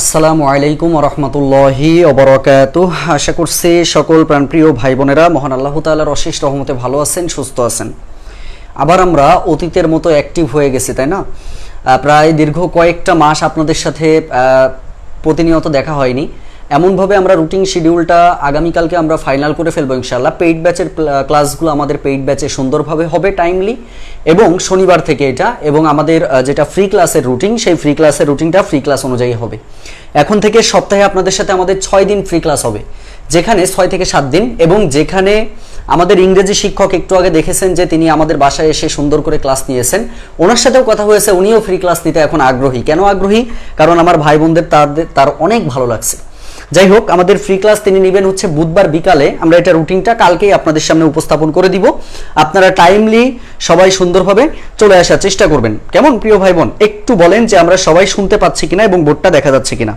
আসসালামু আলাইকুম রহমতুল্লাহি অবরকাত আশা করছি সকল প্রাণপ্রিয় ভাই বোনেরা মহান আল্লাহ তাআলার অশেষ রহমতে ভালো আছেন, সুস্থ আছেন। আবার আমরা অতীতের মতো অ্যাক্টিভ হয়ে গেছি, তাই না? প্রায় দীর্ঘ কয়েকটা মাস আপনাদের সাথে প্রতিনিয়ত দেখা হয়নি। এমনভাবে আমরা রুটিন শিডিউলটা আগামীকালকে আমরা ফাইনাল করে ফেলব ইনশাল্লাহ পেইড ব্যাচের ক্লাসগুলো আমাদের পেইড ব্যাচে সুন্দরভাবে হবে, টাইমলি। এবং শনিবার থেকে এটা, এবং আমাদের যেটা ফ্রি ক্লাসের রুটিন, সেই ফ্রি ক্লাসের রুটিনটা ফ্রি ক্লাস অনুযায়ী হবে। এখন থেকে সপ্তাহে আপনাদের সাথে আমাদের ছয় দিন ফ্রি ক্লাস হবে, যেখানে ছয় থেকে সাত দিন, এবং যেখানে আমাদের ইংরেজি শিক্ষক একটু আগে দেখেছেন যে তিনি আমাদের বাসায় এসে সুন্দর করে ক্লাস নিয়েছেন। ওনার সাথেও কথা হয়েছে, উনিও ফ্রি ক্লাস নিতে এখন আগ্রহী। কেন আগ্রহী? কারণ আমার ভাই বোনদের তাদের, তার অনেক ভালো লাগছে। যাই হোক, আমাদের ফ্রি ক্লাস তিনি নেবেন হচ্ছে বুধবার বিকালে। আমরা এটা রুটিনটা কালকেই আপনাদের সামনে উপস্থাপন করে দিব। আপনারা টাইমলি সবাই সুন্দরভাবে চলে আসার চেষ্টা করবেন। কেমন প্রিয় ভাই বোন একটু বলেন যে আমরা সবাই শুনতে পাচ্ছি কিনা এবং বোর্ডটা দেখা যাচ্ছে কিনা।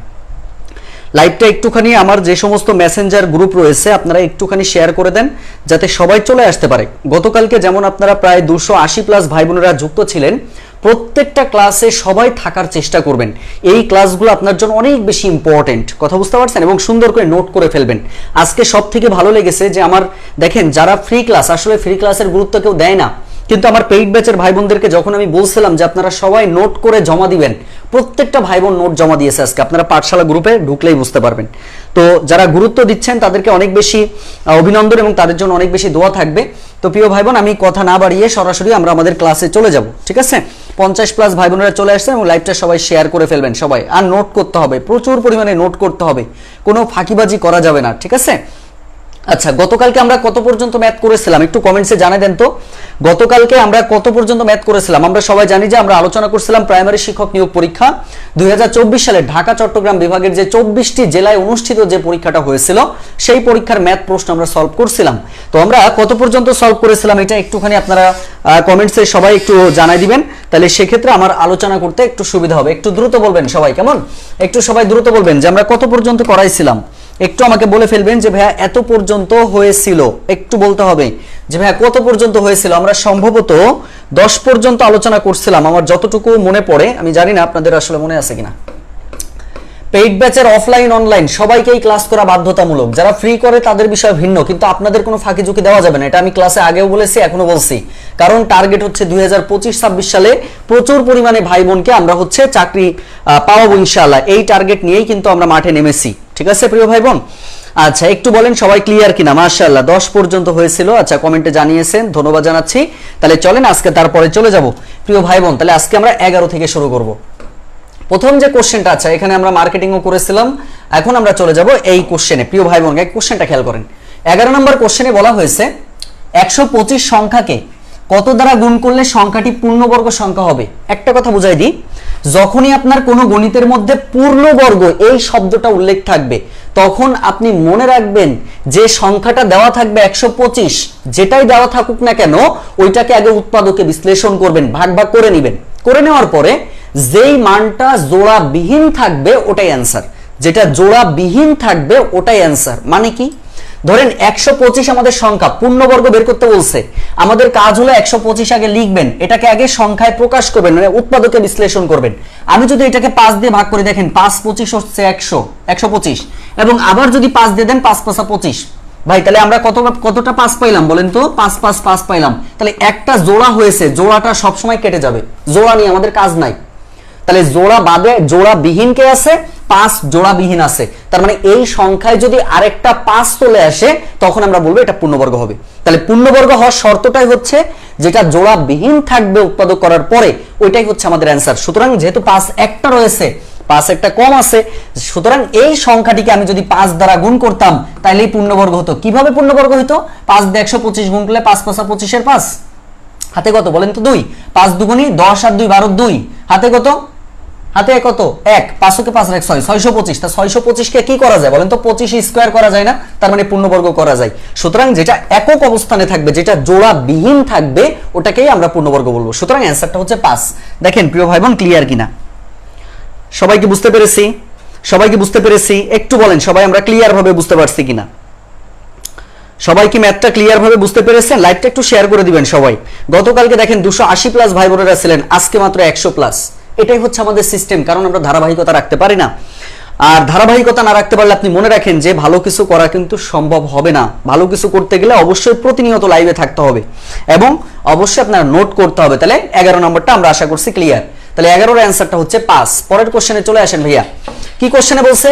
লাইভটা একটুখানি আমার যে সমস্ত মেসেঞ্জার গ্রুপ রয়েছে, আপনারা একটুখানি শেয়ার করে দেন, যাতে সবাই চলে আসতে পারে। গতকালকে যেমন আপনারা প্রায় দুশো আশি প্লাস ভাই বোনেরা যুক্ত ছিলেন প্রত্যেকটা ক্লাসে সবাই থাকার চেষ্টা করবেন। এই ক্লাসগুলো আপনার জন্য অনেক বেশি ইম্পর্টেন্ট কথা বুঝতে পারছেন? এবং সুন্দর করে নোট করে ফেলবেন। আজকে সব থেকে ভালো লেগেছে যে আমার, দেখেন, যারা ফ্রি ক্লাস আসলে ফ্রি ক্লাসের গুরুত্ব কেউ দেয় না। কিন্তু আমার পেইড ব্যাচের ভাই বোনদেরকে যখন আমি বলছিলাম যে আপনারা সবাই নোট করে জমা দিবেন, প্রত্যেকটা ভাই বোন নোট জমা দিয়েছে আজকে। আপনারা পাঠশালা গ্রুপে ঢুকলেই বুঝতে পারবেন। তো যারা গুরুত্ব দিচ্ছেন, তাদেরকে অনেক বেশি অভিনন্দন এবং তাদের জন্য অনেক বেশি দোয়া থাকবে। তো প্রিয় ভাই বোন আমি কথা না বাড়িয়ে সরাসরি আমরা আমাদের ক্লাসে চলে যাব, ঠিক আছে? পঞ্চাশ প্লাস ভাই বোনেরা চলে আসছেন এবং লাইভটা সবাই শেয়ার করে ফেলবেন সবাই। আর নোট করতে হবে, প্রচুর পরিমাণে নোট করতে হবে। কোনো ফাঁকিবাজি করা যাবে না, ঠিক আছে? আচ্ছা গতকালকে আমরা কত পর্যন্ত ম্যাথ করেছিলাম? একটু কমেন্টসে জানাই দেন তো। গতকালকে আমরা কত পর্যন্ত ম্যাথ করেছিলাম? আমরা সবাই জানি যে আমরা আলোচনা করছিলাম প্রাইমারি শিক্ষক নিয়োগ পরীক্ষা। দুই সালে ঢাকা, চট্টগ্রাম বিভাগের যে চব্বিশটি জেলায় অনুষ্ঠিত যে পরীক্ষাটা হয়েছিল, সেই পরীক্ষার ম্যাথ প্রশ্ন আমরা সলভ করছিলাম। তো আমরা কত পর্যন্ত সলভ করেছিলাম এটা একটুখানি আপনারা কমেন্টসে সবাই একটু জানাই দিবেন। তাহলে সেক্ষেত্রে আমার আলোচনা করতে একটু সুবিধা হবে। একটু দ্রুত বলবেন সবাই, কেমন? একটু সবাই দ্রুত বলবেন যে আমরা কত পর্যন্ত করাইছিলাম? একটু আমাকে বলে ফেলবেন যে ভাইয়া, এত পর্যন্ত হয়েছিল। একটু বলতে হবে যে ভাইয়া, কত পর্যন্ত হয়েছিল? আমরা সম্ভবত দশ পর্যন্ত আলোচনা করছিলাম। আমার যতটুকু মনে পড়ে, আমি জানি না আপনাদের আসলে মনে আছে কিনা। পেইড ব্যাচের অফলাইন, অনলাইন, সবাইকেই ক্লাস করা বাধ্যতামূলক। যারা ফ্রি করে, তাদের বিষয় ভিন্ন, কিন্তু আপনাদের কোনো ফাঁকি ঝুঁকি দেওয়া যাবে না। এটা আমি ক্লাসে আগেও বলেছি, এখনও বলছি। কারণ টার্গেট হচ্ছে দুই হাজার পঁচিশ ছাব্বিশ সালে প্রচুর পরিমাণে ভাই বোনকে আমরা হচ্ছে চাকরি পাওয়াবো ইনশাআল্লাহ। এই টার্গেট নিয়েই কিন্তু আমরা মাঠে নেমেছি। ঠিক আছে প্রিয় ভাই বোন আচ্ছা একটু বলেন সবাই ক্লিয়ার কিনা? মাশাআল্লাহ, দশ পর্যন্ত হয়েছিল। আচ্ছা কমেন্টে জানিয়েছেন, ধন্যবাদ জানাচ্ছি। তাহলে চলেন, আজকে তারপরে চলে যাব। প্রিয় ভাই বোন তাহলে আজকে আমরা এগারো থেকে শুরু করব। প্রথম যে কোশ্চেনটা আছে এখানে আমরা মার্কেটিংও করেছিলাম। এখন আমরা চলে যাব এই কোশ্চেনে প্রিয় ভাই বোন এই কোশ্চেনটা খেয়াল করেন। এগারো নম্বর কোশ্চেনে বলা হয়েছে, একশো পঁচিশ সংখ্যাকে কত দ্বারা গুণ করলে সংখ্যাটি পূর্ণবর্গ সংখ্যা হবে? একটা কথা বুঝাই দিই। যখনই আপনার কোনো গণিতের মধ্যে পূর্ণবর্গ এই শব্দটা উল্লেখ থাকবে, তখন আপনি মনে রাখবেন যে সংখ্যাটা দেওয়া থাকবে একশো পঁচিশ, যেটাই দেওয়া থাকুক না কেন, ওইটাকে আগে উৎপাদকে বিশ্লেষণ করবেন, ভাগ ভাগ করে নেবেন। করে নেওয়ার পরে যেই মানটা জোড়া বিহীন থাকবে, ওটাই অ্যান্সার যেটা জোড়া বিহীন থাকবে, ওটাই অ্যান্সার মানে কি? ধরেন একশো পঁচিশ আমাদের সংখ্যা, পূর্ণবর্গ বের করতে বলছে। আমাদের কাজ হলো একশো পঁচিশ আগে লিখবেন, এটাকে আগে সংখ্যায় প্রকাশ করবেন মানে উৎপাদকে বিশ্লেষণ করবেন। আমি যদি এটাকে পাঁচ দিয়ে ভাগ করে দেখেন, পাঁচ পঁচিশ হচ্ছে একশো একশো পঁচিশ। এবং আবার যদি পাঁচ দিয়ে দেন, পাঁচ পাঁচা পঁচিশ। ভাই, তাহলে আমরা কত, কতটা পাস পাইলাম বলেন তো? পাঁচ পাঁচ পাঁচ পাইলাম। তাহলে একটা জোড়া হয়েছে, জোড়াটা সবসময় কেটে যাবে। জোড়া নিয়ে আমাদের কাজ নাই। তাহলে জোড়া বাদে, জোড়া বিহীন কে আছে? পাঁচ জোড়া বিহীন আছে। তার মানে এই সংখ্যায় যদি আরেকটা পাঁচ চলে আসে, তখন আমরা বলব এটা পূর্ণবর্গ হবে। তাহলে পূর্ণবর্গ হওয়ার শর্তটাই হচ্ছে যেটা জোড়া বিহীন থাকবে উৎপাদক করার পরে, ওইটাই হচ্ছে আমাদের অ্যান্সার সুতরাং যেহেতু পাঁচ একটা রয়েছে, পাঁচ একটা কম আছে, সুতরাং এই সংখ্যাটিকে আমি যদি পাঁচ দ্বারা গুণ করতাম তাহলেই পূর্ণবর্গ হতো। কীভাবে পূর্ণবর্গ হতো পাঁচ দিয়ে একশো পঁচিশ গুণ করলে পাঁচ পাঁচা পঁচিশের পাঁচ। হাতে কত? বলেন তো দুই। পাঁচ দুগুনি দশ আর দুই বারো দুই। হাতে কত? হাতে কত? এক। পাঁচশোকে পাঁচ এক, ছয়। ছয়শো পঁচিশ। তা ছয়শো পঁচিশকে কি করা যায় বলেন তো? পঁচিশ স্কোয়ার করা যায় না, তার মানে পূর্ণবর্গ করা যায়। সুতরাং যেটা একক অবস্থানে থাকবে, যেটা জোড়া বিহীন থাকবে, ওটাকেই আমরা পূর্ণবর্গ বলব। সুতরাং অ্যান্সারটা হচ্ছে পাঁচ। দেখেন, প্রিয় ভাই বোন ক্লিয়ার কিনা? সবাইকে বুঝতে পেরেছি? সবাইকে বুঝতে পেরেছি? একটু বলেন, সবাই আমরা ক্লিয়ার ভাবে বুঝতে পারছি কিনা? সবাই কি ম্যাথটা ক্লিয়ার ভাবে বুঝতে পেরেছেন? লাইভটা একটু শেয়ার করে দিবেন সবাই। গতকালকে দেখেন, দুশো আশি প্লাস ভাই বোনেরা ছিলেন, আজকে মাত্র একশো প্লাস এটাই হচ্ছে আমাদের সিস্টেম কারণ আমরা ধারাবাহিকতা রাখতে পারি না। আর ধারাবাহিকতা না রাখতে পারলে আপনি মনে রাখেন যে ভালো কিছু করা কিন্তু সম্ভব হবে না। ভালো কিছু করতে গেলে অবশ্যই প্রতিনিয়ত লাইভে থাকতে হবে। এবং অবশ্যই আপনার নোট করতে হবে। তাহলে এগারো নম্বরটা আমরা আশা করছি ক্লিয়ার তাহলে এগারোর অ্যান্সারটা হচ্ছে পাঁচ। পরের কোশ্চেনে চলে আসেন ভাইয়া। কি কোশ্চেনে বলছে?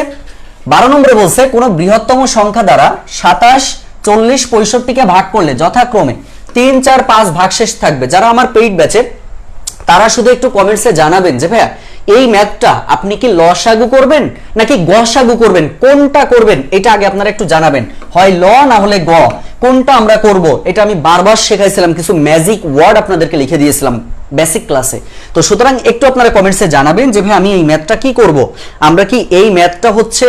বারো নম্বরে বলছে, কোন বৃহত্তম সংখ্যা দ্বারা সাতাশ, চল্লিশ, পঁয়ষট্টিকে ভাগ করলে যথাক্রমে তিন, চার, পাঁচ ভাগশেষ থাকবে। যারা আমার পেইড ব্যাচে তারা শুধু একটু কমেন্টসে জানাবেন যে, ভাইয়া, এই ম্যাথটা আপনি কি লসাগু করবেন নাকি গসাগু করবেন? কোনটা করবেন? এটা আগে আপনারা একটু জানাবেন। হয় ল না হলে গ। কোনটা আমরা করব? এটা আমি বারবার শেখাইছিলাম, কিছু ম্যাজিক ওয়ার্ড আপনাদেরকে লিখে দিয়েছিলাম বেসিক ক্লাসে তো সুতরাং একটু আপনারা কমেন্টসে জানাবেন যে ভাই আমি এই ম্যাথটা কি করব? আমরা কি এই ম্যাথটা হচ্ছে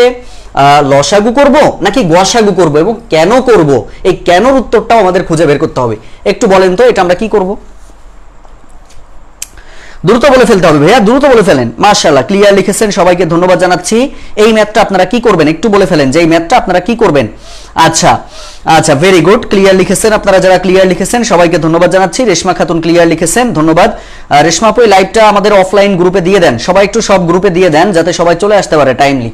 লসাগু করব নাকি গসাগু করব এবং কেন করব? এই কেনর উত্তরটাও আমাদের খুঁজে বের করতে হবে। একটু বলেন তো, এটা আমরা কি করব? দ্রুত বলে ফেলতে হবে ভাইয়া, দ্রুত বলে ফেলেন। মার্শাল্লাহ ক্লিয়ার লিখেছেন, সবাইকে ধন্যবাদ জানাচ্ছি। এই ম্যাথটা আপনারা কি করবেন? একটু বলে ফেলেন যে এই ম্যাথটা আপনারা কি করবেন? আচ্ছা আচ্ছা ভেরি গুড ক্লিয়ার লিখেছেন আপনারা যারা ক্লিয়ার লিখেছেন, সবাইকে ধন্যবাদ জানাচ্ছি। রেশমা খাতুন ক্লিয়ার লিখেছেন, ধন্যবাদ। রেশমা আপু লাইভটা আমাদের অফলাইন গ্রুপে দিয়ে দেন। সবাই একটু সব গ্রুপে দিয়ে দেন, যাতে সবাই চলে আসতে পারে টাইমলি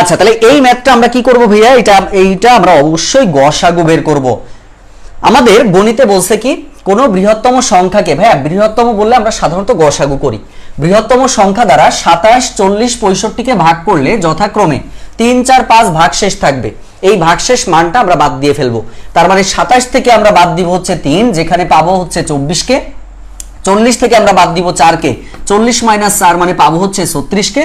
আচ্ছা তাহলে এই ম্যাথটা আমরা কি করব ভাইয়া? এটা এইটা আমরা অবশ্যই গসাগু বের করব। আমাদের গণিতে বলছে কি, কোন বৃহত্তম সংখ্যাকে, ভাইয়া বৃহত্তম বললে আমরা সাধারণত গসাগু করি। বৃহত্তম সংখ্যা দ্বারা সাতাশ, চল্লিশ, পঁয়ষট্টিকে ভাগ করলে যথাক্রমে তিন, চার, পাঁচ ভাগশেষ থাকবে। এই ভাগশেষ মানটা আমরা বাদ দিয়ে ফেলব। তার মানে সাতাশ থেকে আমরা বাদ দিব হচ্ছে তিন, যেখানে পাবো হচ্ছে চব্বিশকে। চল্লিশ থেকে আমরা বাদ দিব চারকে। চল্লিশ মাইনাস চার মানে পাবো হচ্ছে ছত্রিশকে।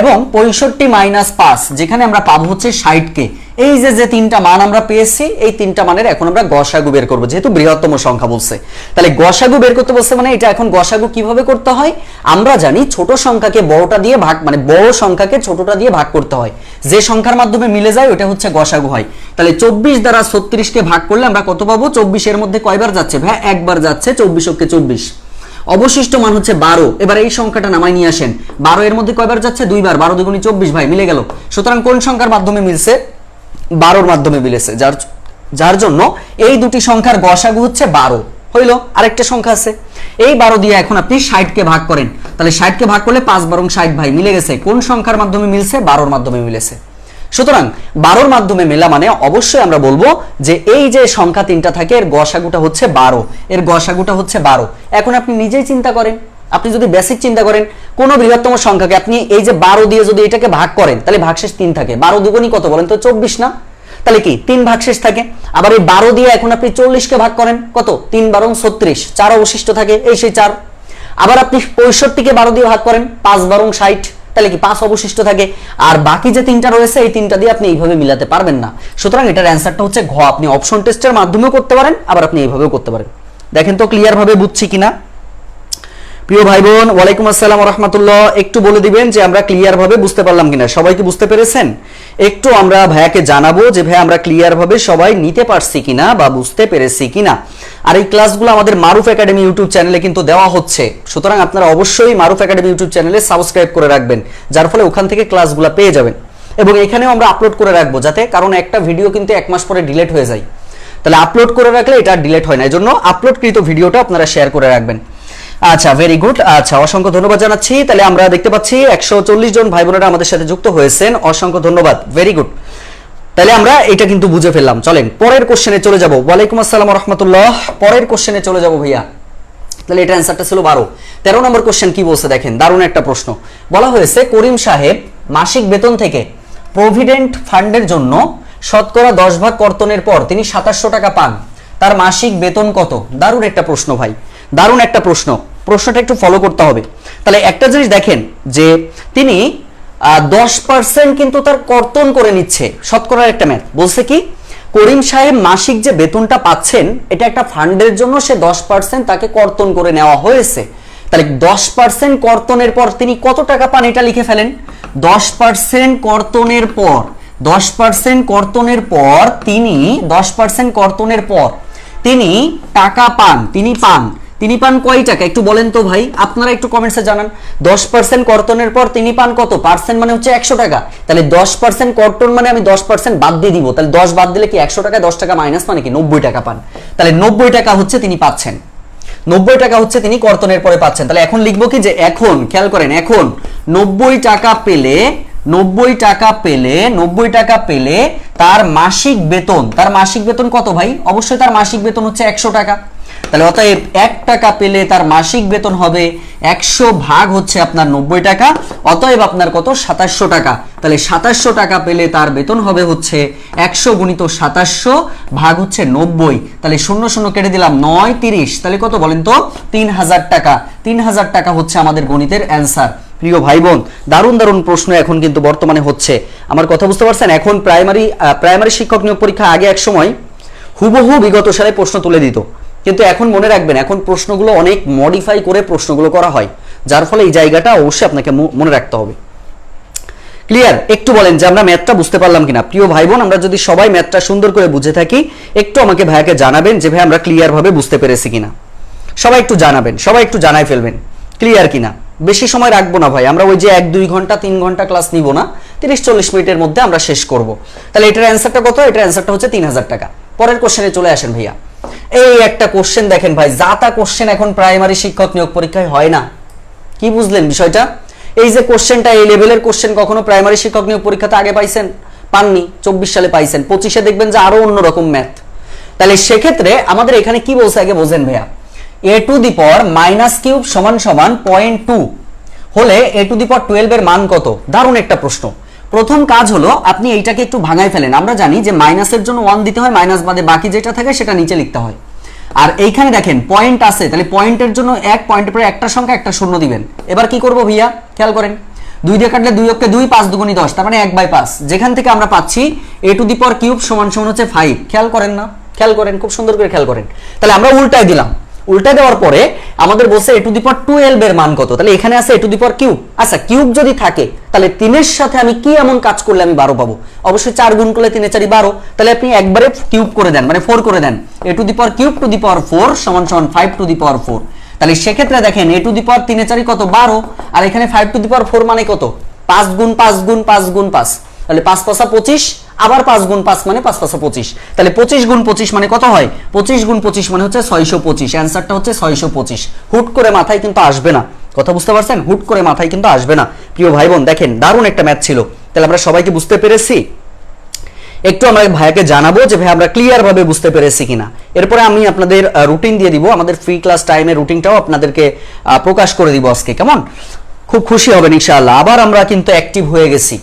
এবং পঁয়ষট্টি মাইনাস পাঁচ, যেখানে আমরা পাবো হচ্ছে ষাটকে। এই যে যে তিনটা মান আমরা পেয়েছি, এই তিনটা মানের এখন আমরা গসাগু বের করব, যেহেতু বৃহত্তম সংখ্যা বলছে। তাহলে গসাগু বের করতে বলছে মানে এটা এখন গসাগু কীভাবে করতে হয়? আমরা জানি ছোট সংখ্যাকে বড়টা দিয়ে ভাগ মানে বড় সংখ্যাকে ছোটটা দিয়ে ভাগ করতে হয়। যে সংখ্যার মাধ্যমে মিলে যায় ওটা হচ্ছে গসাগু হয়। তাহলে চব্বিশ দ্বারা ছত্রিশকে ভাগ করলে আমরা কত পাবো? চব্বিশের মধ্যে কয়বার যাচ্ছে? ভাই একবার যাচ্ছে, চব্বিশ ওকে চব্বিশ। অবশিষ্ট মান হচ্ছে বারো। এবার এই সংখ্যাটা নামাই নিয়ে আসেন। বারো এর মধ্যে কয়বার যাচ্ছে? দুইবার। বারো দুগুণি চব্বিশ, ভাই, মিলে গেল। সুতরাং কোন সংখ্যার মাধ্যমে মিলছে? বারোর মাধ্যমে মিলেছে, যার যার জন্য এই দুটি সংখ্যার গসাগু হচ্ছে বারো। হইল, আরেকটা সংখ্যা আছে। এই বারো দিয়ে এখন আপনি ষাটকে ভাগ করেন। তাহলে ষাটকে ভাগ করলে পাঁচ বারং ষাট ভাই মিলে গেছে। কোন সংখ্যার মাধ্যমে মিলছে? বারোর মাধ্যমে মিলেছে। সুতরাং বারোর মাধ্যমে মেলা মানে অবশ্যই আমরা বলব যে এই যে সংখ্যা তিনটা থাকে, এর গসাগুটা হচ্ছে বারো। এর গসাগুটা হচ্ছে বারো। এখন আপনি নিজেই চিন্তা করেন। আপনি যদি বেসিক চিন্তা করেন, কোন বৃহত্তম সংখ্যাকে আপনি এই যে বারো দিয়ে যদি এটাকে ভাগ করেন, তাহলে ভাগশেষ তিন থাকে। বারো দুগুণই কত বলেন তো? চব্বিশ না? তাহলে কি? তিন ভাগশেষ থাকে। আবার এই বারো দিয়ে এখন আপনি চল্লিশকে ভাগ করেন, কত? তিন বারং ছত্রিশ। চার অবশিষ্ট থাকে, এই সেই চার। আবার আপনি পঁয়ষট্টিকে বারো দিয়ে ভাগ করেন, পাঁচ বারং ষাট। তাহলে কি? পাঁচ অবশিষ্ট থাকে। আর বাকি যে তিনটা রয়েছে, এই তিনটা দিয়ে আপনি এইভাবে মিলাতে পারবেন না। সুতরাং এটার অ্যান্সারটা হচ্ছে ঘ। আপনি অপশন টেস্টের মাধ্যমেও করতে পারেন, আবার আপনি এইভাবেও করতে পারেন। দেখেন তো ক্লিয়ার ভাবে বুঝছি কিনা? প্রিয় ভাই বোন ওয়ালাইকুম আসসালাম রহমতুল্লাহ একটু বলে দিবেন যে আমরা ক্লিয়ার ভাবে বুঝতে পারলাম কিনা। সবাই কি বুঝতে পেরেছেন? একটু আমরা ভাইয়াকে জানাব যে ভাই আমরা ক্লিয়ার ভাবে সবাই নিতে পারছি কিনা বা বুঝতে পেরেছি কিনা। আর এই ক্লাসগুলো আমাদের মারুফ একাডেমি ইউটিউব চ্যানেলে কিন্তু দেওয়া হচ্ছে। সুতরাং আপনারা অবশ্যই মারুফ একাডেমি ইউটিউব চ্যানেলে সাবস্ক্রাইব করে রাখবেন, যার ফলে ওখান থেকে ক্লাসগুলো পেয়ে যাবেন। এবং এখানেও আমরা আপলোড করে রাখব, যাতে কারণ একটা ভিডিও কিন্তু এক মাস পরে ডিলেট হয়ে যায়। তাহলে আপলোড করে রাখলে এটা ডিলেট হয় না। এই জন্য আপলোডকৃত ভিডিওটা আপনারা শেয়ার করে রাখবেন। আচ্ছা ভেরি গুড আচ্ছা অসংখ্য ধন্যবাদ জানাচ্ছি। তাহলে আমরা দেখতে পাচ্ছি একশো চল্লিশ জন ভাই বোনেরা আমাদের সাথে যুক্ত হয়েছেন। অসংখ্য ধন্যবাদ। ভেরি গুড তাহলে আমরা এটা কিন্তু বুঝে ফেললাম। চলেন, পরের কোশ্চেনে চলে যাব। ওয়ালাইকুম আসসালাম রহমতুল্লাহ পরের কোশ্চেনে চলে যাব ভাইয়া। তাহলে এটা অ্যান্সারটা ছিল বারো। তেরো নম্বর কোশ্চেন কি বলছে দেখেন? দারুণ একটা প্রশ্ন। বলা হয়েছে, করিম সাহেব মাসিক বেতন থেকে প্রভিডেন্ট ফান্ডের জন্য শতকরা দশ ভাগ কর্তনের পর তিনি সাতাশশো টাকা পান। তার মাসিক বেতন কত? দারুণ একটা প্রশ্ন ভাই। দারুণ একটা প্রশ্ন। প্রশ্নটা একটু ফলো করতে হবে। তাহলে একটা জিনিস দেখেন যে তিনি দশ পার্সেন্ট কিন্তু তার কর্তন করে নিচ্ছে। শতকরার একটা ম্যাথ বলছে কি, করিম সাহেব মাসিক যে বেতনটা পাচ্ছেন, এটা একটা ফান্ডের জন্য সে দশ পার্সেন্ট তাকে কর্তন করে নেওয়া হয়েছে। তাহলে দশ পার্সেন্ট কর্তনের পর তিনি কত টাকা পান এটা লিখে ফেলেন? দশ পার্সেন্ট কর্তনের পর, দশ পার্সেন্ট কর্তনের পর তিনি, দশ পার্সেন্ট কর্তনের পর তিনি টাকা পান, তিনি পান। তিনি পান কয় টাকা? একটু বলেন তো ভাই, আপনারা একটু কমেন্টসে জানান। দশ পার্সেন্ট কর্তনের পর তিনি পান কত? পার্সেন্ট মানে হচ্ছে একশো টাকা। তাহলে দশ পার্সেন্ট কর্তন মানে আমি দশ পার্সেন্ট বাদ দিয়ে দিব। তাহলে দশ বাদ দিলে কি একশো টাকা, দশ টাকা মাইনাস মানে কি নব্বই টাকা পান? তাহলে নব্বই টাকা হচ্ছে তিনি পাচ্ছেন। নব্বই টাকা হচ্ছে তিনি কর্তনের পরে পাচ্ছেন। তাহলে এখন লিখব কি যে এখন, খেয়াল করেন, এখন নব্বই টাকা পেলে, নব্বই টাকা পেলে, নব্বই টাকা পেলে তার মাসিক বেতন, তার মাসিক বেতন কত ভাই? অবশ্যই তার মাসিক বেতন হচ্ছে একশো টাকা। তাহলে অতএব এক টাকা পেলে তার মাসিক বেতন হবে একশো ভাগ হচ্ছে আপনার নব্বই টাকা, অতএব আপনার কত? সাতাশশো টাকা। তাহলে সাতাশশো টাকা পেলে তার বেতন হবে হচ্ছে একশো গুণিত সাতাশশো ভাগ হচ্ছে নব্বই। তাহলে শূন্য শূন্য কেটে দিলাম নয় তিরিশ। তাহলে কত বলেন তো? তিন হাজার টাকা। তিন হাজার টাকা হচ্ছে আমাদের গণিতের অ্যান্সার। প্রিয় ভাই বোন দারুণ দারুণ প্রশ্ন এখন কিন্তু বর্তমানে হচ্ছে। আমার কথা বুঝতে পারছেন? এখন প্রাইমারি প্রাইমারি শিক্ষক নিয়োগ পরীক্ষা আগে এক সময় হুবহু বিগত সালে প্রশ্ন তুলে দিত। কিন্তু এখন মনে রাখবেন, এখন প্রশ্নগুলো অনেক মডিফাই করে প্রশ্নগুলো করা হয়, যার ফলে এই জায়গাটা অবশ্যই আপনাকে মনে রাখতে হবে। ক্লিয়ার একটু বলেন যে আমরা ম্যাথটা বুঝতে পারলাম কিনা। প্রিয় ভাই বোন আমরা যদি সবাই ম্যাথটা সুন্দর করে বুঝে থাকি, একটু আমাকে ভাইয়াকে জানাবেন যে ভাই, আমরা ক্লিয়ার ভাবে বুঝতে পেরেছি কিনা। সবাই একটু জানাবেন, সবাই একটু জানাই ফেলবেন ক্লিয়ার কিনা। বেশি সময় রাখব না ভাই, আমরা ওই যে এক, দুই ঘণ্টা, তিন ঘণ্টা ক্লাস নিব না, তিরিশ, চল্লিশ মিনিটের মধ্যে আমরা শেষ করব। তাহলে এটার অ্যান্সারটা কত? এটার অ্যান্সারটা হচ্ছে তিন হাজার টাকা। পরের কোশ্চেনে চলে আসেন ভাইয়া। এই একটা কোশ্চেন দেখেন ভাই, যা তা কোশ্চেন এখন প্রাইমারি শিক্ষক নিয়োগ পরীক্ষায় হয় না। কি বুঝলেন বিষয়টা? এই যে কোশ্চেনটা এই লেভেলের কোশ্চেন কখনো প্রাইমারি শিক্ষক নিয়োগ পরীক্ষাতে আগে পাইছেন? পাননি, চব্বিশ সালে পাইছেন। পঁচিশে দেখবেন যে আরও অন্যরকম ম্যাথ তাহলে সেক্ষেত্রে আমাদের এখানে কি বলছে আগে বোঝেন ভাইয়া? এ টু দি পর মাইনাস কিউব সমান সমান পয়েন্ট টু হলে এ টু দি পর টুয়েলভ এর মান কত? দারুণ একটা প্রশ্ন। প্রথম কাজ হলো, আপনি এইটাকে একটু ভাঙায় ফেলেন। আমরা জানি যে মাইনাসের জন্য ওয়ান দিতে হয়, মাইনাস বাদে বাকি যেটা থাকে সেটা নিচে লিখতে হয়। আর এইখানে দেখেন পয়েন্ট আছে, তাহলে পয়েন্টের জন্য এক পয়েন্টের পরে একটা সংখ্যা, একটা শূন্য দিবেন। এবার কি করব ভাইয়া? খেয়াল করেন। দুই দিয়ে কাটলে দুই অক্ষে দুই, পাঁচ দুগুণি দশ, তার মানে এক বাই পাঁচ। যেখান থেকে আমরা পাচ্ছি এ টু দি পর কিউব সমান সমান হচ্ছে ফাইভ খেয়াল করেন না? খেয়াল করেন, খুব সুন্দর করে খেয়াল করেন। তাহলে আমরা উল্টায় দিলাম। উল্টা দেওয়ার পরে আমাদের বসে এ টু দি পাওয়ার টুয়েলভ এর মান কত? তাহলে এখানে আছে এ টু দি পর কিউব আচ্ছা কিউব যদি থাকে তাহলে তিনের সাথে আমি কি এমন কাজ করলে আমি বারো পাবো? অবশ্যই চার গুণ করলে তিনে চারি বারো। তাহলে আপনি একবারে কিউব করে দেন মানে ফোর করে দেন। A to the power cube to the power four সমান সমান five to the power four তাহলে সেক্ষেত্রে দেখেন এ টু দি পাওয়ার তিনে চারি কত? বারো। আর এখানে five to the power four মানে কত? পাঁচ গুণ পাঁচ গুণ পাঁচ গুণ পাঁচ। তাহলে পাঁচ পাঁচা পঁচিশ, আবার পাঁচ গুণ পাঁচ মানে পাঁচ পাঁচা পঁচিশ। তাহলে পঁচিশ গুণ পঁচিশ মানে কত হয়? পঁচিশ গুণ পঁচিশ মানে হচ্ছে ছয়শো পঁচিশ। অ্যান্সারটা হচ্ছে ছয়শো পঁচিশ। হুট করে মাথায় কিন্তু আসবে না। কথা বুঝতে পারছেন? হুট করে মাথায় কিন্তু আসবে না। প্রিয় ভাই বোন দেখেন, দারুণ একটা ম্যাচ ছিল। তাহলে আমরা সবাইকে বুঝতে পেরেছি? একটু আমরা ভাইয়াকে জানাব যে ভাই আমরা ক্লিয়ার ভাবে বুঝতে পেরেছি কিনা। এরপরে আমি আপনাদের রুটিন দিয়ে দিব। আমাদের ফ্রি ক্লাস টাইমের রুটিনটাও আপনাদেরকে প্রকাশ করে দিব আজকে, কেমন? খুব খুশি হবেন ইনশাআল্লাহ। আবার আমরা কিন্তু অ্যাক্টিভ হয়ে গেছি।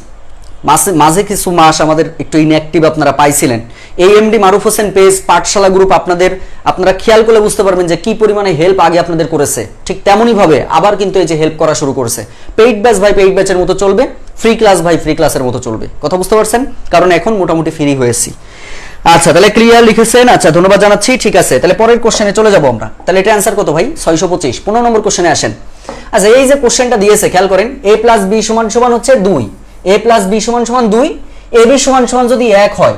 মাসে, মাঝে কিছু মাস আমাদের একটু ইনঅ্যাক্টিভ আপনারা পাইছিলেন। এই MD Maruf Hossain page Pathshala group আপনাদের, আপনারা খেয়াল করলে বুঝতে পারবেন যে কি পরিমাণে হেল্প আগে আপনাদের করেছে। ঠিক তেমনই ভাবে আবার কিন্তু এই যে হেল্প করা শুরু করেছে। পেইড ব্যাচ ভাই পেইড ব্যাচের মতো চলবে ফ্রি ক্লাস ভাই ফ্রি ক্লাসের মতো চলবে। কথা বুঝতে পারছেন? কারণ এখন মোটামুটি ফ্রি হয়েছি। আচ্ছা তাহলে ক্লিয়ার লিখেছেন? আচ্ছা ধন্যবাদ জানাচ্ছি। ঠিক আছে, তাহলে পরের কোশ্চেনে চলে যাব আমরা। তাহলে এটা অ্যান্সার কত ভাই? ছয়শো পঁচিশ। পনেরো নম্বর কোশ্চেনে আসেন। আচ্ছা এই যে কোশ্চেনটা দিয়েছে, খেয়াল করেন এ প্লাস বি সমান সমান হচ্ছে দুই। এ প্লাস বি সমান সমান দুই। এ বি সমান সমান যদি এক হয়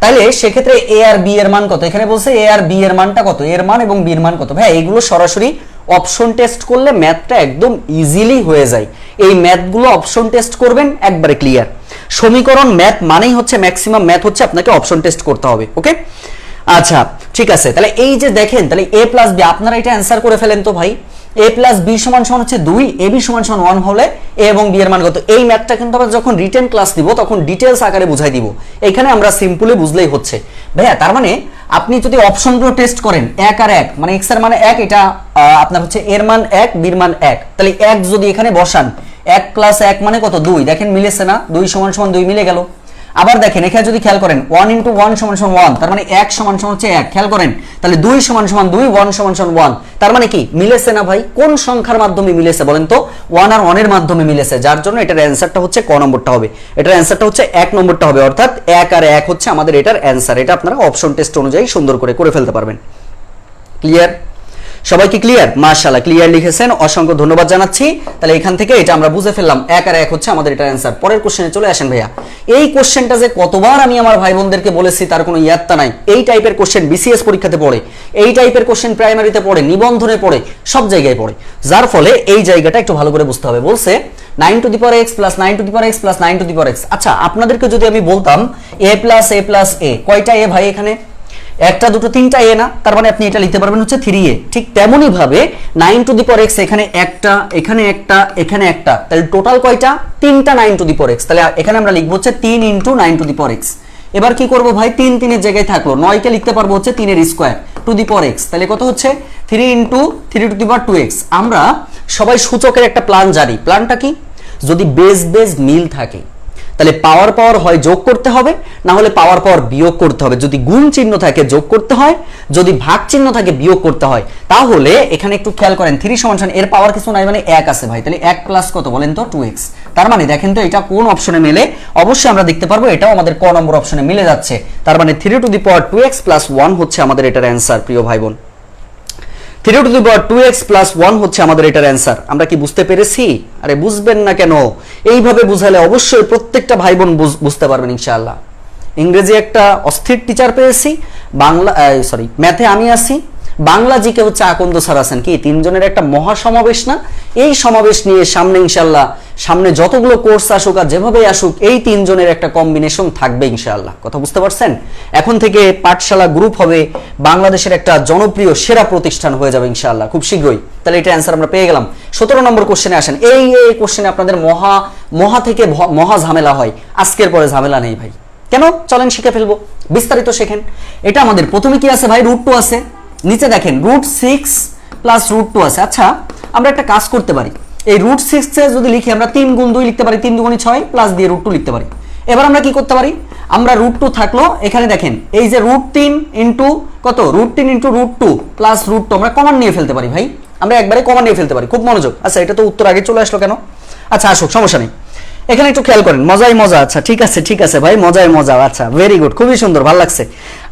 তাহলে সেক্ষেত্রে এ আর বি এর মান কত? এখানে বলছে এ আর বি এর মানটা কত? এর মান এবং বি এর মান কত? ভাই এগুলো সরাসরি অপশন টেস্ট করলে ম্যাথটা একদম ইজিলি হয়ে যায়। এই ম্যাথগুলো অপশন টেস্ট করবেন, একবারে ক্লিয়ার সমীকরণ ম্যাথ মানেই হচ্ছে ম্যাক্সিমাম ম্যাথ হচ্ছে আপনাকে অপশন টেস্ট করতে হবে ওকে আচ্ছা ঠিক আছে। তাহলে এই যে দেখেন, তাহলে এ প্লাস বি আপনারা এটা অ্যান্সার করে ফেলেন তো ভাই। এ প্লাস বি সমান সমান হচ্ছে দুই এ বি সমান সমান ওয়ান হলে এ এবং বি এর মান কত? এই ম্যাথটা কিন্তু আমরা যখন রিটেন ক্লাস দিব, তখন ডিটেলস আকারে বুঝাই দিব। এখানে আমরা সিম্পলি বুঝলেই হচ্ছে। ভাইয়া, তার মানে আপনি যদি অপশনগুলো টেস্ট করেন, এক আর এক মানে এক্সের মানে এক, এটা আপনার হচ্ছে এর মান এক বির মান এক। তাহলে এক যদি এখানে বসান, এক প্লাস এক মানে কত? দুই। দেখেন মিলেছে না? দুই সমান সমান দুই মিলে গেল। আবার দেখেন, এখানে যদি খেয়াল করেন ওয়ান ইন্টু ওয়ান সমান সমান ওয়ান তার মানে এক সমান সমান হচ্ছে এক। খেয়াল করেন, তাহলে দুই সমান সমান দুই ওয়ান সমান সমান ওয়ান তার মানে কি মিলেছে না ভাই? কোন সংখ্যার মাধ্যমে মিলেছে বলেন তো? ওয়ান আর ওয়ানের মাধ্যমে মিলেছে, যার জন্য এটার অ্যান্সারটা হচ্ছে ক নম্বরটা হবে। এটার অ্যান্সারটা হচ্ছে এক নম্বরটা হবে, অর্থাৎ এক আর এক হচ্ছে আমাদের এটার অ্যান্সার এটা আপনারা অপশন টেস্ট অনুযায়ী সুন্দর করে করে ফেলতে পারবেন। ক্লিয়ার সবাই কি ক্লিয়ার মার্শাল্লাহ ক্লিয়ার লিখেছেন। অসংখ্য ধন্যবাদ জানাচ্ছি। তাহলে এখান থেকে এটা আমরা বুঝে ফেললাম, এক আর এক হচ্ছে আমাদের এটা অ্যান্সার পরের কোশ্চেনে চলে আসেন ভাইয়া। এই কোশ্চেনটা যে কতবার আমি আমার ভাই বোনদেরকে বলেছি তার কোনো ইয়াত্তা নাই। এই টাইপের কোশ্চেন বিসিএস পরীক্ষাতে পড়ে, এই টাইপের কোশ্চেন প্রাইমারিতে পড়ে, নিবন্ধনে পড়ে, সব জায়গায় পড়ে। যার ফলে এই জায়গাটা একটু ভালো করে বুঝতে হবে। বলছে nine to the power x plus nine to the power x plus nine to the power x আচ্ছা আপনাদেরকে যদি আমি বলতাম এ প্লাস এ প্লাস এ কয়টা এ ভাই এখানে? একটা, দুটো, তিনটা এ না, তার মানে আপনি এটা লিখতে পারবেন হচ্ছে থ্রি এ ঠিক তেমনই ভাবে নাইন টু দি পর এক্স এখানে একটা এখানে একটা এখানে একটা। তাহলে টোটাল কয়টা? তিনটা নাইন টু দি পর এক্স তাহলে এখানে আমরা লিখব হচ্ছে তিন ইন্টু নাইন টু দি পর এক্স এবার কি করব ভাই? তিন তিনের জায়গায় থাকল। নয়কে লিখতে পারব হচ্ছে তিনের স্কোয়ার টু দি পর এক্স তাহলে কত হচ্ছে? Three into three to the power two x আমরা সবাই সূচকের একটা প্ল্যান জানি। প্ল্যানটা কি? যদি বেস বেস মিল থাকে তাহলে পাওয়ার পাওয়ার হয় যোগ করতে হবে, না হলে পাওয়ার পাওয়ার বিয়োগ করতে হবে। যদি গুণ চিহ্ন থাকে যোগ করতে হয়, যদি ভাগ চিহ্ন থাকে বিয়োগ করতে হয়, তাহলে এখানে একটু খেয়াল করেন থ্রি সমান এর পাওয়ার কিছু নাই মানে এক আছে ভাই। তাহলে এক প্লাস কত বলেন তো? টু এক্স তার মানে দেখেন তো এটা কোন অপশনে মেলে? অবশ্যই আমরা দেখতে পারব, এটাও আমাদের ক নম্বর অপশনে মিলে যাচ্ছে। তার মানে three to the power two x plus one হচ্ছে আমাদের এটার অ্যান্সার প্রিয় ভাই বোন। Three to the power two x plus one হচ্ছে আমাদের এটার অ্যান্সার আমরা কি বুঝতে পেরেছি? আরে বুঝবেন না কেন? এইভাবে বুঝালে অবশ্যই প্রত্যেকটা ভাই বোন বুঝ- বুঝতে পারবেন ইনশাআল্লাহ। ইংরেজি একটা অস্থির টিচার পেয়েছি। বাংলা সরি ম্যাথে আমি আছি। বাংলা জিকে হচ্ছে আকন্দ স্যার আছেন কি? তিনজনের একটা মহা সমাবেশ না? এই সমাবেশ নিয়ে সামনে ইনশাল্লাহ সামনে যতগুলো কোর্স আসুক আর যেভাবেই আসুক, এই তিনজনের একটা কম্বিনেশন থাকবে ইনশাআল্লাহ। কথা বুঝতে পারছেন? এখন থেকে পাঠশালা গ্রুপ হবে, বাংলাদেশের একটা জনপ্রিয় সেরা প্রতিষ্ঠান হয়ে যাবে ইনশাআল্লাহ, খুব শীঘ্রই। তাহলে এটা অ্যান্সার আমরা পেয়ে গেলাম। সতেরো নম্বর কোশ্চেনে আসেন। এই এই কোশ্চেনে আপনাদের মহা মহা থেকে মহা ঝামেলা হয়। আজকের পরে ঝামেলা নেই ভাই। কেন? চলেন শিখে ফেলব। বিস্তারিত শেখেন। এটা আমাদের প্রথমে কি আছে ভাই? রুট টু আছে। নিচে দেখেন root six plus root two আছে। আচ্ছা আমরা একটা কাজ করতে পারি। এই রুট সিক্সে যদি লিখি, আমরা তিন গুণ দুই লিখতে পারি, তিন দুগুণে ছয় প্লাস দিয়ে রুট টু লিখতে পারি। এবার আমরা কি করতে পারি? আমরা রুট টু থাকল, এখানে দেখেন, এই যে রুট তিন ইন্টু কত? রুট তিন into root two plus root two আমরা কমান নিয়ে ফেলতে পারি ভাই। আমরা একবারে কমান নিয়ে ফেলতে পারি। খুব মনোযোগ। আচ্ছা এটা তো উত্তর আগে চলে আসলো কেন? আচ্ছা আসুক, সমস্যা নেই। এখানে একটু খেয়াল করেন, মজাই মজা আচ্ছা ঠিক আছে ঠিক আছে ভাই, মজাই মজা আচ্ছা ভেরি গুড খুবই সুন্দর, ভালো লাগছে।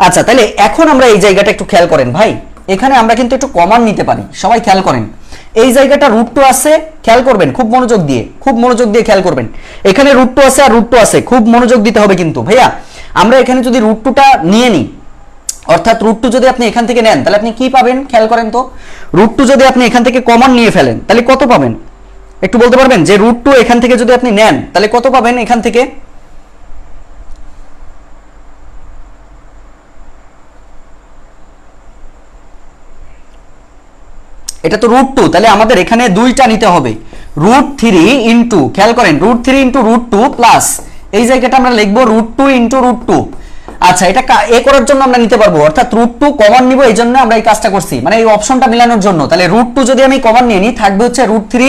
আচ্ছা তাহলে এখন আমরা এই জায়গাটা একটু খেয়াল করেন ভাই, এখানে আমরা কিন্তু একটু কমান নিতে পারি, সবাই খেয়াল করেন। এই জায়গাটা রুট টু আছে, খেয়াল করবেন, খুব মনোযোগ দিয়ে, খুব মনোযোগ দিয়ে খেয়াল করবেন। এখানে রুট টু আছে আর রুট টু আছে, খুব মনোযোগ দিতে হবে কিন্তু, ভাইয়া, আমরা এখানে যদি রুট টুটা নিয়ে নিই, অর্থাৎ রুট টু যদি আপনি এখান থেকে নেন, তাহলে আপনি কি পাবেন, খেয়াল করেন তো? রুট টু যদি আপনি এখান থেকে কমন নিয়ে ফেলেন, তাহলে কত পাবেন? একটু বলতে পারবেন? যে রুট টু এখান থেকে যদি আপনি নেন, তাহলে কত পাবেন এখান থেকে? এটা তো রুট টু তাহলে আমাদের এখানে দুইটা নিতে হবে। রুট থ্রি ইন্টু খেয়াল করেন root three into root two plus এই জায়গাটা আমরা লিখব root two into root two আচ্ছা এটা এ করার জন্য আমরা নিতে পারব, অর্থাৎ রুট টু কমন নিব, এই জন্য আমরা এই কাজটা করছি। মানে এই অপশনটা মিলানোর জন্য। তাহলে রুট টু যদি আমি কমন নিয়ে নিই, থাকবে হচ্ছে root three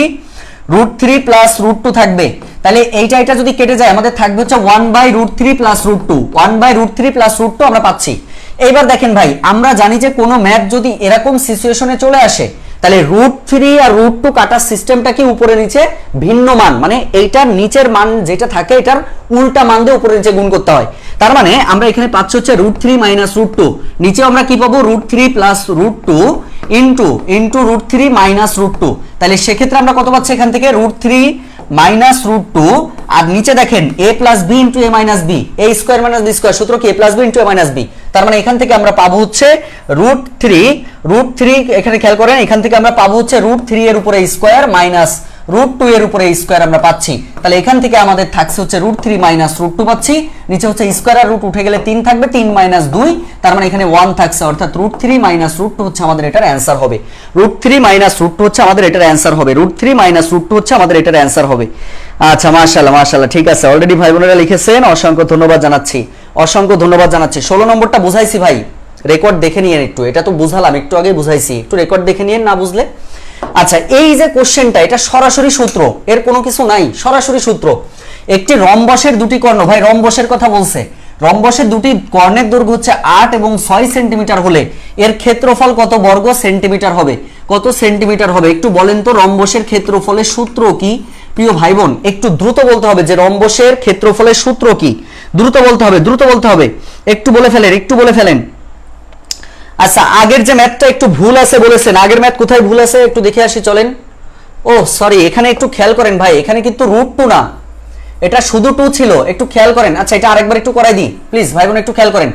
root three plus root two থাকবে। তাহলে এইটা এটা যদি কেটে যায়, আমাদের থাকবে হচ্ছে one by root three plus root two one by root three plus root two আমরা পাচ্ছি। এইবার দেখেন ভাই, আমরা জানি যে কোনো ম্যাথ যদি এরকম সিচুয়েশনে চলে আসে, তাহলে রুট থ্রি আর রুট টু কাটার সিস্টেমটা কি উপরে নিচে? ভিন্ন মান। মানে এইটার নিচের মান যেটা থাকে, এটার উল্টা মান দিয়ে উপরে নিচে গুণ করতে হয়। তার মানে আমরা এখানে পাচ্ছি হচ্ছে root three minus root two নিচে আমরা কি পাবো? Root three plus root two into into root three minus root two তাহলে সেক্ষেত্রে আমরা কত পাচ্ছি এখান থেকে? Root three minus root two আর নিচে দেখেন a plus b into a minus b a square minus b square সূত্র কি? A plus b into a minus b তার মানে এখান থেকে আমরা পাবো হচ্ছে রুট থ্রি রুট থ্রি এখানে খেয়াল করেন, এখান থেকে আমরা পাবো হচ্ছে রুট থ্রি এর উপরে স্কোয়ার মাইনাস রুট টু এর উপরে স্কোয়ার আমরা পাচ্ছি। তাহলে এখান থেকে আমাদের থাকছে হচ্ছে root three minus root two পাচ্ছি। নিচে হচ্ছে স্কোয়ার আর রুট উঠে গেলে তিন থাকবে, তিন মাইনাস দুই। তার মানে এখানে ওয়ান থাকছে, অর্থাৎ root three minus root two হচ্ছে আমাদের এটার অ্যান্সার হবে। Root three minus root two হচ্ছে আমাদের এটার অ্যান্সার হবে। Root three minus root two হচ্ছে আমাদের এটার অ্যান্সার হবে। আচ্ছা মাশাল্লাহ মাশাল্লাহ ঠিক আছে। অলরেডি ভাই বোনেরা লিখেছেন, অসংখ্য ধন্যবাদ জানাচ্ছি। অসংখ্য ধন্যবাদ জানাচ্ছি। ষোলো নম্বরটা বুঝাইছি ভাই। রেকর্ড দেখে নিয়েন একটু। এটা তো বুঝালাম, একটু আগে বুঝাইছি। একটু রেকর্ড দেখে নিয়েন না বুঝলে। আচ্ছা এই যে কোশ্চেনটা, এটা সরাসরি সূত্র, এর কোনো কিছু নাই, সরাসরি সূত্র। একটি রম্বসের দুটি কর্ণ, ভাই রম্বসের কথা বলছে। রম্বসের দুটি কর্ণের দৈর্ঘ্য হচ্ছে আট এবং ছয় সেন্টিমিটার হলে এর ক্ষেত্রফল কত বর্গ সেন্টিমিটার হবে? কত সেন্টিমিটার হবে? একটু বলেন তো, রম্বসের ক্ষেত্রফলের সূত্র কি? প্রিয় ভাই বোন একটু দ্রুত বলতে হবে যে রম্বসের ক্ষেত্রফলের সূত্র কি? দ্রুত বলতে হবে, দ্রুত বলতে হবে। একটু বলে ফেলেন, একটু বলে ফেলেন। আচ্ছা আগের যে ম্যাথটা একটু ভুল আছে বলেছেন, আগের ম্যাথ কোথায় ভুল আছে একটু দেখে আসি, চলেন। ও সরি এখানে একটু খেয়াল করেন ভাই, এখানে কিন্তু রুট টু না। এটা শুধু টু ছিল, একটু খেয়াল করেন। আচ্ছা এটা আরেকবার একটু করাই দিই প্লিজ ভাই বোন, একটু খেয়াল করেন।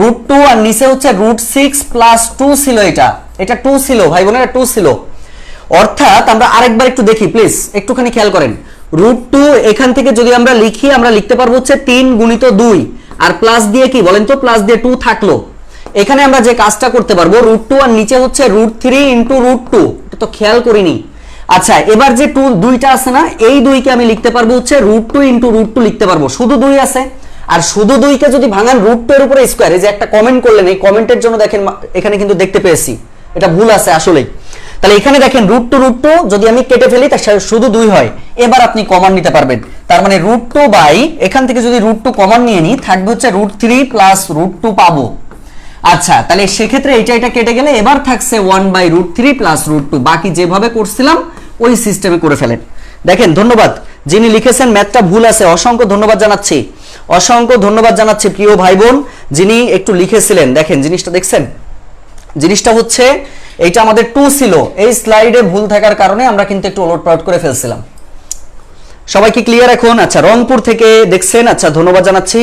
রুট টু আর নিচে হচ্ছে রুট সিক্স প্লাস টু ছিল এটা। এটা টু ছিল, ভাই বোনের টু ছিল। অর্থাৎ আমরা আরেকবার একটু দেখি প্লিজ একটুখানি খেয়াল করেন। রুট টু এখান থেকে যদি আমরা লিখি, আমরা লিখতে পারব হচ্ছে তিন গুণিত দুই। আর প্লাস দিয়ে কি, বলেন তো প্লাস দিয়ে টু থাকল। এখানে আমরা যে কাজটা করতে পারব রুট টু আর নিচে হচ্ছে root three into root two এটা তো খেয়াল করিনি। আচ্ছা এবার যে টু দুইটা আছে না, এই দুইকে আমি লিখতে পারব হচ্ছে root two into root two লিখতে পারব। শুধু দুই আছে। আর শুধু দুইকে যদি ভাঙান রুট টু এর উপরে স্কোয়ার যে একটা কমেন্ট করলেন, এই কমেন্টের জন্য দেখেন এখানে কিন্তু দেখতে পেয়েছি। এটা ভুল আছে আসলেই। তাহলে এখানে দেখেন রুট টু রুট টু যদি আমি কেটে ফেলি তার শুধু দুই হয়। এবার আপনি কমান নিতে পারবেন। তার মানে রুট টু বাই এখান থেকে যদি রুট টু কমান নিয়ে নিই, থাকবে হচ্ছে root three plus root two পাবো। আচ্ছা তাহলে সেক্ষেত্রে এটা এটা কেটে গেলে এবার থাকছে one by root three plus root two বাকি যেভাবে করছিলাম, ওই সিস্টেমে করে ফেলেন। দেখেন, ধন্যবাদ। যিনি লিখেছেন ম্যাথটা ভুল আছে। অসংখ্য ধন্যবাদ জানাচ্ছি। অসংখ্য ধন্যবাদ জানাচ্ছি, প্রিয় ভাই বোন যিনি একটু লিখেছিলেন, দেখেন, জিনিসটা দেখছেন? জিনিসটা হচ্ছে, এইটা আমাদের টু ছিল। এই স্লাইডে ভুল থাকার কারণে আমরা কিন্তু একটু ওলট পালট করে ফেলছিলাম। সবাই কি ক্লিয়ার এখন? আচ্ছা রংপুর থেকে দেখছেন? আচ্ছা ধন্যবাদ জানাচ্ছি।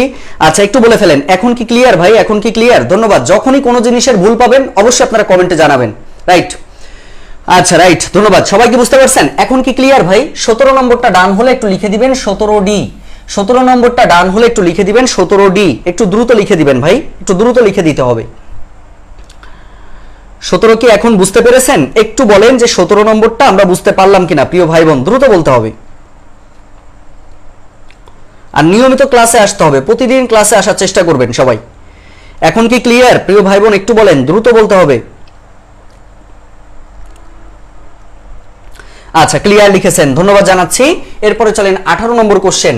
আচ্ছা একটু বলে ফেলেন, এখন কি ক্লিয়ার ভাই? এখন কি ক্লিয়ার ধন্যবাদ। যখনই কোনো জিনিসের ভুল পাবেন, অবশ্যই আপনারা কমেন্টে জানাবেন। রাইট আচ্ছা রাইট ধন্যবাদ। সবাই কি বুঝতে পারছেন? এখন কি ক্লিয়ার ভাই? সতেরো নম্বরটা ডান হলে একটু লিখে দিবেন সতেরো ডি সতেরো নম্বরটা ডান হলে একটু লিখে দিবেন সতেরো ডি একটু দ্রুত লিখে দিবেন ভাই। একটু দ্রুত লিখে দিতে হবে। সতেরো কি এখন বুঝতে পেরেছেন? একটু বলেন যে সতেরো নম্বরটা আমরা বুঝতে পারলাম কিনা, প্রিয় ভাই বোন। দ্রুত বলতে হবে। আর নিয়মিত ক্লাসে আসতে হবে। প্রতিদিন ক্লাসে আসার চেষ্টা করবেন সবাই। এখন কি ক্লিয়ার প্রিয় ভাই বোন একটু বলেন, দ্রুত বলতে হবে। আচ্ছা ক্লিয়ার লিখেছেন। ধন্যবাদ জানাচ্ছি। এরপরে চলেন আঠারো নম্বর কোশ্চেন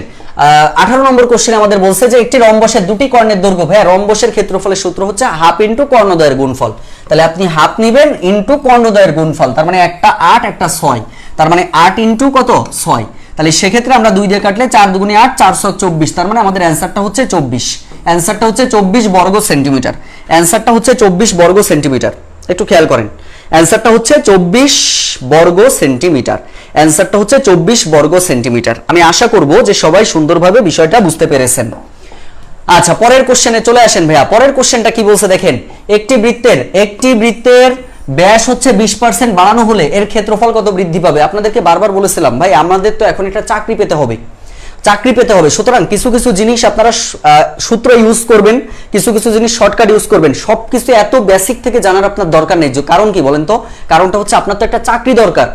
আঠারো নম্বর কোশ্চেন আমাদের বলছে যে, একটি রম্বসের দুটি কর্ণের দৈর্ঘ্য। ভাইয়া, রম্বসের ক্ষেত্রফলের সূত্র হচ্ছে হাফ ইন্টু কর্ণদয়ের গুণফল। তাহলে আপনি হাফ নিবেন ইন্টু কর্ণদয়ের গুণফল। তার মানে একটা আট, একটা ছয়। তার মানে আট ইন্টু কত? ছয়। তাহলে সেক্ষেত্রে আমরা দুই দিয়ে কাটলে চার দুগুণে আট, চারশো চব্বিশ। তার মানে আমাদের অ্যান্সারটা হচ্ছে চব্বিশ। অ্যান্সারটা হচ্ছে চব্বিশ বর্গ সেন্টিমিটার। অ্যান্সারটা হচ্ছে চব্বিশ বর্গ সেন্টিমিটার। একটু খেয়াল করেন। অ্যান্সারটা হচ্ছে চব্বিশ বর্গ সেন্টিমিটার। অ্যান্সারটা হচ্ছে চব্বিশ বর্গ সেন্টিমিটার। আমি আশা করব যে সবাই সুন্দরভাবে বিষয়টা বুঝতে পেরেছেন। আচ্ছা পরের কোশ্চেনে চলে আসেন ভাইয়া। পরের কোশ্চেনটা কি বলছে দেখেন? একটি বৃত্তের একটি বৃত্তের ব্যাস হচ্ছে বিশ পার্সেন্ট বাড়ানো হলে এর ক্ষেত্রফল কত বৃদ্ধি পাবে? আপনাদেরকে বারবার বলেছিলাম, ভাই, আমাদের তো এখন একটা চাকরি পেতে হবে। চাকরি পেতে হবে। সুতরাং কিছু কিছু জিনিস আপনারা সূত্র ইউজ করবেন, কিছু কিছু জিনিস শর্টকাট ইউজ করবেন। সব কিছু এত বেসিক থেকে জানার আপনার দরকার নেই। কারণ কি বলেন তো? কারণটা হচ্ছে আপনার তো একটা চাকরি দরকার।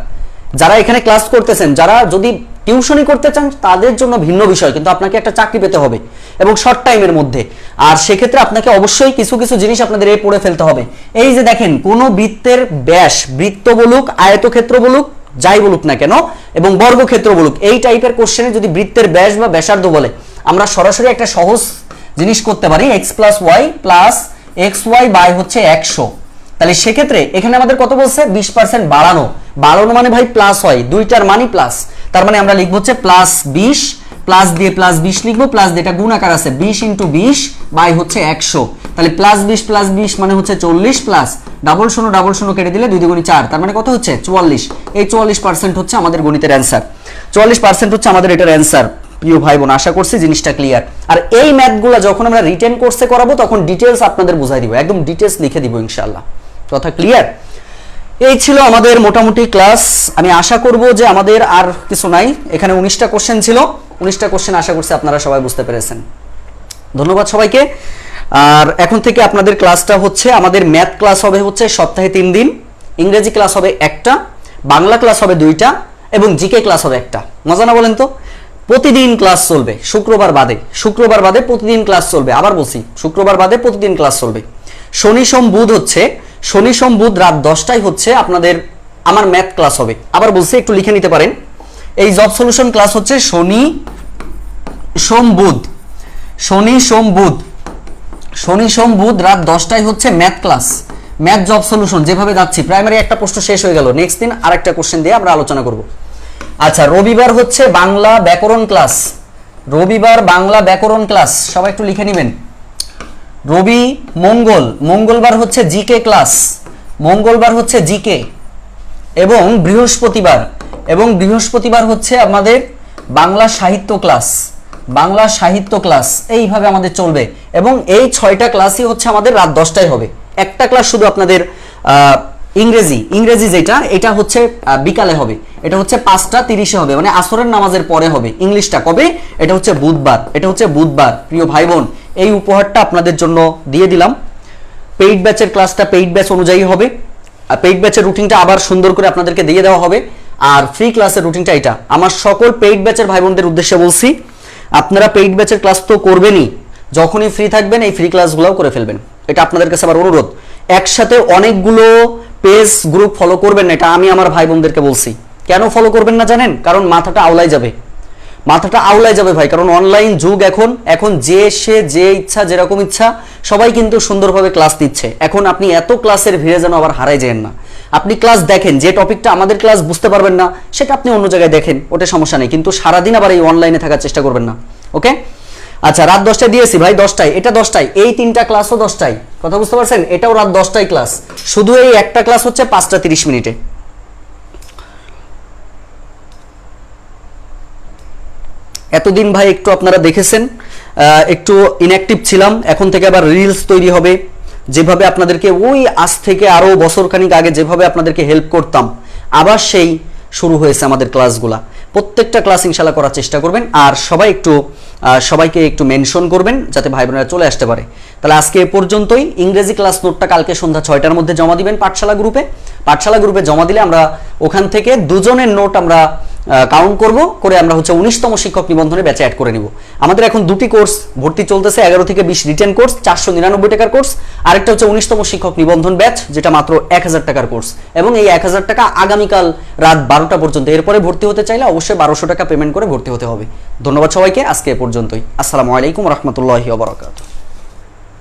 যারা এখানে ক্লাস করতেছেন, যারা যদি টিউশনই করতে চান, তাদের জন্য ভিন্ন বিষয়, কিন্তু আপনাকে একটা চাকরি পেতে হবে এবং শর্ট টাইমের মধ্যে। আর সেক্ষেত্রে আপনাকে অবশ্যই কিছু কিছু জিনিস আপনাদের এই পড়ে ফেলতে হবে। এই যে দেখেন, কোন বৃত্তের ব্যাস, বৃত্ত বলুক, আয়তক্ষেত্র বলুক, যাই বলুক না কেন, এবং বর্গক্ষেত্র বলুক, এই টাইপের কোশ্চেনে যদি বৃত্তের ব্যাস বা ব্যাসার্ধ বলে, আমরা সরাসরি একটা সহজ জিনিস করতে পারি x plus y plus x y by হচ্ছে একশো। তাহলে সেক্ষেত্রে এখানে আমাদের কত বলছে? বিশ পার্সেন্ট বাড়ানো। বাড়ানো মানে ভাই প্লাস হয় দুইটার মানই প্লাস তার মানে আমরা লিখব হচ্ছে প্লাস বিশ প্লাস দিয়ে প্লাস বিশ লিখব প্লাস দিয়ে এটা গুণাকার আছে বিশ ইন্টু বিশ বাই হচ্ছে একশো। তাহলে প্লাস বিশ প্লাস বিশ মানে হচ্ছে চল্লিশ প্লাস ডাবল শূন্য ডাবল শূন্য কেটে দিলে দুই দুগুণি চার, তার মানে কত হচ্ছে? চুয়াল্লিশ। এই চুয়াল্লিশ পার্সেন্ট হচ্ছে আমাদের গণিতের অ্যান্সার চুয়াল্লিশ পার্সেন্ট হচ্ছে আমাদের এটার অ্যান্সার প্রিয় ভাই বোন আশা করছি জিনিসটা ক্লিয়ার আর এই ম্যাথগুলো যখন আমরা রিটেন কোর্সে করাবো, তখন ডিটেলস আপনাদের বুঝাই দিব, একদম ডিটেলস লিখে দিব ইনশাল্লাহ কথা ক্লিয়ার এই ছিল আমাদের মোটামুটি ক্লাস। আমি আশা করব যে আমাদের আর কিছু নাই। এখানে উনিশটা কোশ্চেন ছিল। উনিশটা কোশ্চেন আশা করছি আপনারা সবাই বুঝতে পেরেছেন। ধন্যবাদ সবাইকে। আর এখন থেকে আপনাদের ক্লাসটা হচ্ছে, আমাদের ম্যাথ ক্লাস হবে হচ্ছে সপ্তাহে তিন দিন। ইংরেজি ক্লাস হবে একটা, বাংলা ক্লাস হবে দুইটা, এবং জিকে ক্লাস হবে একটা। মজা না বলেন তো? প্রতিদিন ক্লাস চলবে, শুক্রবার বাদে। শুক্রবার বাদে প্রতিদিন ক্লাস চলবে। আবার বলছি, শুক্রবার বাদে প্রতিদিন ক্লাস চলবে। শনি সোম বুধ হচ্ছে শনি সোম বুধ রাত দশটায় হচ্ছে আপনাদের আমার ম্যাথ ক্লাস হবে। আবার বলছি, একটু লিখে নিতে পারেন। এই জব সলিউশন ক্লাস হচ্ছে শনি সোম বুধ শনি সোম বুধ শনি সোম বুধ রাত দশটায় হচ্ছে math class math job solution যেভাবে যাচ্ছি প্রাইমারি একটা প্রশ্ন শেষ হয়ে গেল। নেক্সট দিন আরেকটা কোশ্চেন দিয়ে আমরা আলোচনা করব। আচ্ছা রবিবার হচ্ছে বাংলা ব্যাকরণ ক্লাস রবিবার বাংলা ব্যাকরণ ক্লাস সবাই একটু লিখে নেবেন। রবি, মঙ্গল। মঙ্গলবার হচ্ছে জিকে ক্লাস মঙ্গলবার হচ্ছে জিকে এবং বৃহস্পতিবার। এবং বৃহস্পতিবার হচ্ছে আমাদের বাংলা সাহিত্য ক্লাস বাংলা সাহিত্য ক্লাস এইভাবে আমাদের চলবে। এবং এই ছয়টা ক্লাসই হচ্ছে আমাদের রাত দশটায় হবে। একটা ক্লাস শুধু আপনাদের ইংরেজি ইংরেজি যেটা, এটা হচ্ছে বিকালে হবে। এটা হচ্ছে পাঁচটা তিরিশে হবে মানে আসরের নামাজের পরে হবে। ইংলিশটা কবে? এটা হচ্ছে বুধবার। এটা হচ্ছে বুধবার। প্রিয় ভাই বোন এই উপহারটা আপনাদের জন্য দিয়ে দিলাম। পেইড ব্যাচের ক্লাসটা পেইড ব্যাচ অনুযায়ী হবে। পেইড ব্যাচের রুটিনটা আবার সুন্দর করে আপনাদেরকে দিয়ে দেওয়া হবে। আর ফ্রি ক্লাসের রুটিনটা এটা। আমার সকল পেইড ব্যাচের ভাই বোনদের উদ্দেশ্যে বলছি, আপনারা পেইড ব্যাচের ক্লাস তো করবেনই। যখনই ফ্রি থাকবেন, এই ফ্রি ক্লাসগুলোও করে ফেলবেন। এটা আপনাদের কাছে আমার অনুরোধ। একসাথে অনেকগুলো পেজ গ্রুপ ফলো করবেন না, এটা আমি আমার ভাই বোনদেরকে বলছি। কেন ফলো করবেন না জানেন? কারণ মাথাটা আওলাই যাবে। মাথাটা আওলাই যাবে ভাই, কারণ অনলাইন যুগ এখন এখন যে সে যে ইচ্ছা, যেরকম ইচ্ছা, সবাই কিন্তু সুন্দরভাবে ক্লাস দিচ্ছে। এখন আপনি এত ক্লাসের ভিড়ে যেন আবার হারাই যেন না। আপনি ক্লাস দেখেন, যে টপিকটা আমাদের ক্লাস বুঝতে পারবেন না, সেটা আপনি অন্য জায়গায় দেখেন, ওটা সমস্যা নেই। কিন্তু সারাদিন আবার এই অনলাইনে থাকার চেষ্টা করবেন না। ওকে আচ্ছা রাত দশটায় দিয়েছি ভাই, দশটায়। এটা দশটায়, এই তিনটা ক্লাসও দশটায়। কথা বুঝতে পারছেন? এটাও রাত দশটায় ক্লাস শুধু এই একটা ক্লাস হচ্ছে পাঁচটা তিরিশ মিনিটে। এতদিন ভাই একটু আপনারা দেখেছেন একটু ইনঅ্যাক্টিভ ছিলাম, এখন থেকে আবার রিলস তৈরি হবে। যেভাবে আপনাদেরকে ওই আজ থেকে আরও বছরখানিক আগে যেভাবে আপনাদেরকে হেল্প করতাম, আবার সেই শুরু হয়েছে আমাদের ক্লাসগুলা প্রত্যেকটা ক্লাস ইনশাল্লাহ করার চেষ্টা করবেন। আর সবাই একটু সবাইকে একটু মেনশন করবেন যাতে ভাই বোনেরা চলে আসতে পারে। তাহলে আজকে এ পর্যন্তই। ইংরেজি ক্লাস নোটটা কালকে সন্ধ্যা ছয়টার মধ্যে জমা দিবেন পাঠশালা গ্রুপে পাঠশালা গ্রুপে জমা দিলে আমরা ওখান থেকে দুজনের নোট আমরা কাউন্ট করব, করে আমরা হচ্ছে উনিশতম শিক্ষক নিবন্ধনে ব্যাচে অ্যাড করে নিব। আমাদের এখন দুটি কোর্স ভর্তি চলতেছে, এগারো থেকে বিশ রিটেন কোর্স চারশো নিরানব্বই টাকার কোর্স আরেকটা হচ্ছে উনিশতম শিক্ষক নিবন্ধন ব্যাচ যেটা মাত্র এক হাজার টাকার কোর্স এবং এই এক হাজার টাকা আগামীকাল রাত বারোটা পর্যন্ত। এরপরে ভর্তি হতে চাইলে অবশ্যই বারোশো টাকা পেমেন্ট করে ভর্তি হতে হবে। ধন্যবাদ সবাইকে, আজকে এ পর্যন্তই। আসসালামু আলাইকুম রহমতুল্লাহি ওবরাকাতুহ